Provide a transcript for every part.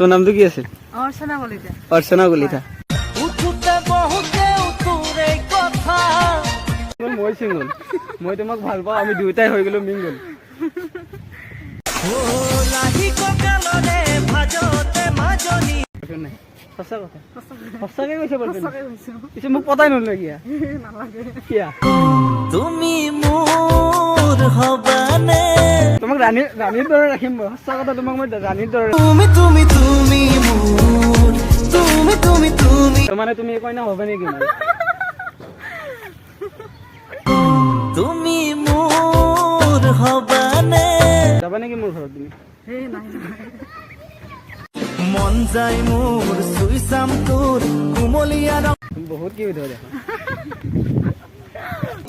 তোৰ নামটো কি আছিল অৰ্চনা কলিতা অৰ্চনা কলিতা মই চিংগল মই তোমাক ভালো পাওঁ আমি দুয়োটাই হৈ গ'লো মিংগল তুমি মোৰ হবানে? তোমাক ৰাণী ৰাণীৰ দৰে ৰাখিম মই সঁচা কথা তোমাক মই ৰাণীৰ দৰে তুমি তুমি তুমি মোৰ। তুমি তুমি তুমি। মানে তুমি কইনা হবে নেকি মোৰ? তুমি মোৰ হবানে যাবা নেকি মোৰ ঘৰত তুমি? মন যায় মোৰ চুই চাম তোৰ কুমলীয়া ৰং বহুত কি ধৰে দেখা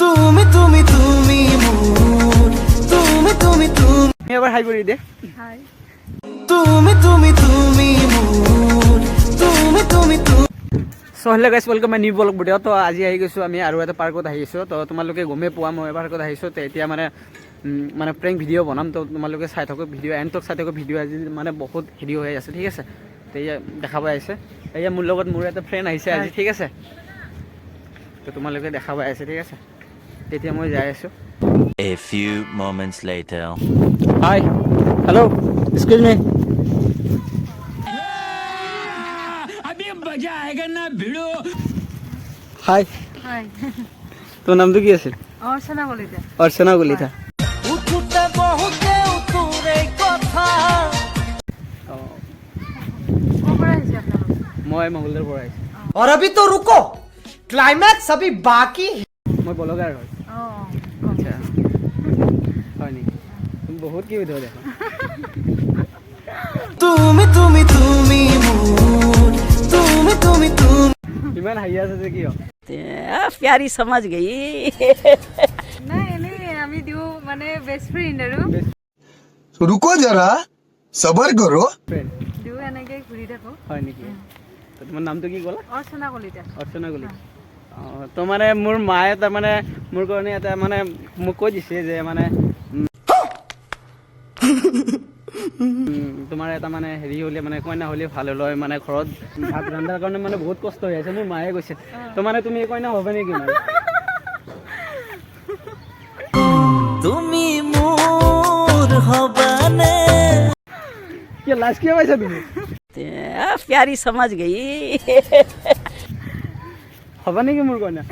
তুমি তুমি তুমি মোৰ। তুমি তুমি এবাৰ হাই কৰি দে। হাই তুমি তুমি তুমি তুমি তুমি তুমি চ' hello' guys welcome my new blog video' তো আজি আহি গৈছোঁ আমি আৰু এটা পাৰ্কত আহিছোঁ তো তোমালোকে গমেই পোৱা মই পাৰ্কত আহিছোঁ তো এতিয়া মানে মানে প্ৰেংক ভিডিঅ' বনাম। তো তোমালোকে চাই থাকক ভিডিঅ' এণ্ড চাই থাকক ভিডিঅ' আজি মানে বহুত হেৰি হৈ আছে ঠিক আছে? তো এয়া দেখাব আহিছে। এয়া মোৰ লগত মোৰ এটা ফ্ৰেণ্ড আহিছে আজি ঠিক আছে? তো তোমালোকে দেখাব আহিছে ঠিক আছে? তেতিয়া মই যাই আছোঁ A few moments later. Hi hello' excuse me hi hi তোৰ নামটো কি আছিল অৰ্চনা কলিতা অৰ্চনা কলিতা উঠোতে বহুতে উঠোৰে কথা অঁ ক'ৰ পৰা আহিছে আপোনালোক মই মংগলদৈৰ পৰা আহিছোঁ और अभी तो रुको क्लाइमैक्स अभी बाकी है মই ব্লগাৰ হয়। আচ্ছা। হয় নেকি? তুমি বহুত কিবি ধৰি দেখা তুমি তুমি তুমি তুমি তুমি তুমি। ইমান হাঁহি আছে যে কিয়? প্যারি সমাজ গেই। না এনে আমি দিও মানে বেস্ট ফ্রেন্ড আৰু। রুকো জরা সবর করো দিও এনেকে ঘুরি থাকো। হয় নেকি? তোমাৰ নামটো কি ক'লা? অৰ্চনা কলিতা। অৰ্চনা কলিতা। তো মানে মোৰ মায়ে তাৰমানে মোৰ কাৰণে এটা মানে মোক কৈ দিছে যে মানে তোমাৰ এটা মানে হেৰি হ'লে মানে কইনা হ'লে ভালো হ'লয় মানে ঘৰত ভাত ৰন্ধাৰ কাৰণে মানে বহুত কষ্ট হৈ আছে মোৰ মায়ে কৈছে। তো মানে তুমি কইনা হব নেকি মানে? তুমি মোৰ হ'বানে? কি লাজ কিয় পাইছা তুমি? প্যারি সমাজ গেই। হ'বা নেকি মোৰ কইনা?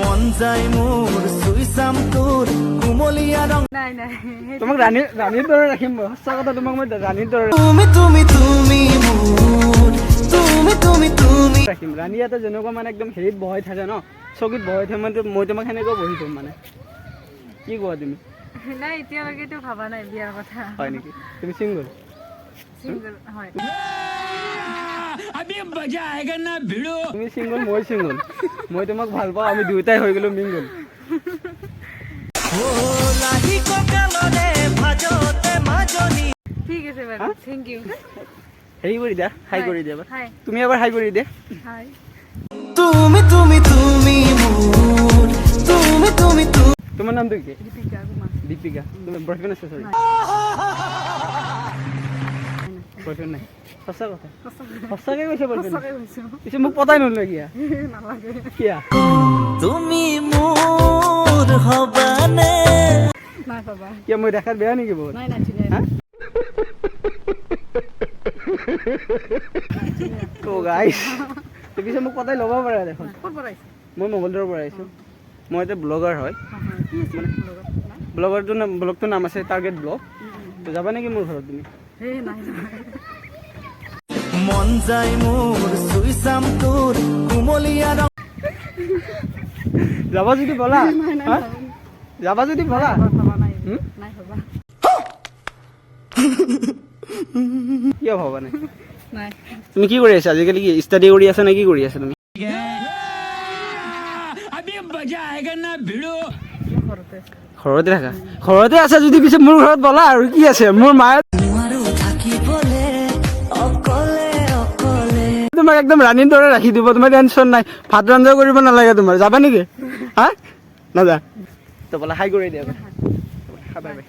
মন যায় মোৰ চুই চাম তোৰ কুমলীয়া ৰং। নাই নাই তোমাক ৰাণীৰ ৰাণীৰ দৰে ৰাখিম মই। সঁচা কথা তোমাক মই ৰাণীৰ দৰে তুমি তুমি তুমি মোৰ। তুমি তুমি তুমি। ৰাখিম। ৰাণী এটা যেনেকুৱা মানে একদম হেৰিত বহাই থাকে ন চকীত বহাই থাকে মানে মই তোমাক সেনেকুৱা বহি থ'ম মানে। কি কোৱা তুমি? নাই এতিয়ালৈকেতো ভবা নাই বিয়াৰ কথা। হয় নেকি? তুমি চিংগল চিংগল হয়। তুমি চিংগল মই চিংগল মই তোমাক ভালো পাওঁ আমি দুয়োটাই হৈ গ'লো মিংগল। ঠিক আছে বাৰু থেংক ইউ হেৰি কৰি দিয়া হাই কৰি দিয়া এবাৰ। তুমি এবাৰ হাই কৰি দিয়া। হাই তুমি তুমি তুমি মোৰ তুমি তুমি তুমি তোমাৰ নামটো কি? দীপিকা দীপিকা। তোমাৰ বয়ফ্ৰেণ্ড আছে চৰি বয়ফ্ৰেণ্ড নাই। সঁচা কথা? সঁচাকে কৈছে পিছে মোক পতাই নলয় কিয়া? কিয়া? তুমি মোৰ হবানে? নাই কিয়া মই দেখাত বেয়া নেকি বহুত? নাই নাই ধুনীয়া। হা? তো পিছে মোক পতাই ল'ব পাৰা দেখোন। মই মংগলদৈৰ পৰা আহিছোঁ। মই এতিয়া ব্লগাৰ হয়। ব্লগাৰটোৰ নাম ব্লগটোৰ নাম আছে টাৰ্গেট ব্লগ যাবা নেকি মোৰ ঘৰত তুমি? মন যায় মোৰ চুই চাম তোৰ কুমলীয়া ৰং যাবা যদি বলা যাবা যদি বলা। কিয় ভবা নাই নাই তুমি কি কৰি আছা? আজিকালি কি ষ্টাডি কৰি আছা নে কি কৰি আছা তুমি? ঘৰতে ঘৰতে থাকা? ঘৰতে আছা যদি পিছে মোৰ ঘৰত বলা আৰু কি আছে? মোৰ মায়ে তোমাক একদম ৰাণীৰ দৰে ৰাখি দিব তোমাৰ টেনশ্যন নাই। ভাত ৰন্ধা কৰিব নালাগে তোমাৰ যাবা নেকি? হা? নাযা। তো বলা হাই কৰি দিয়া। Bye bye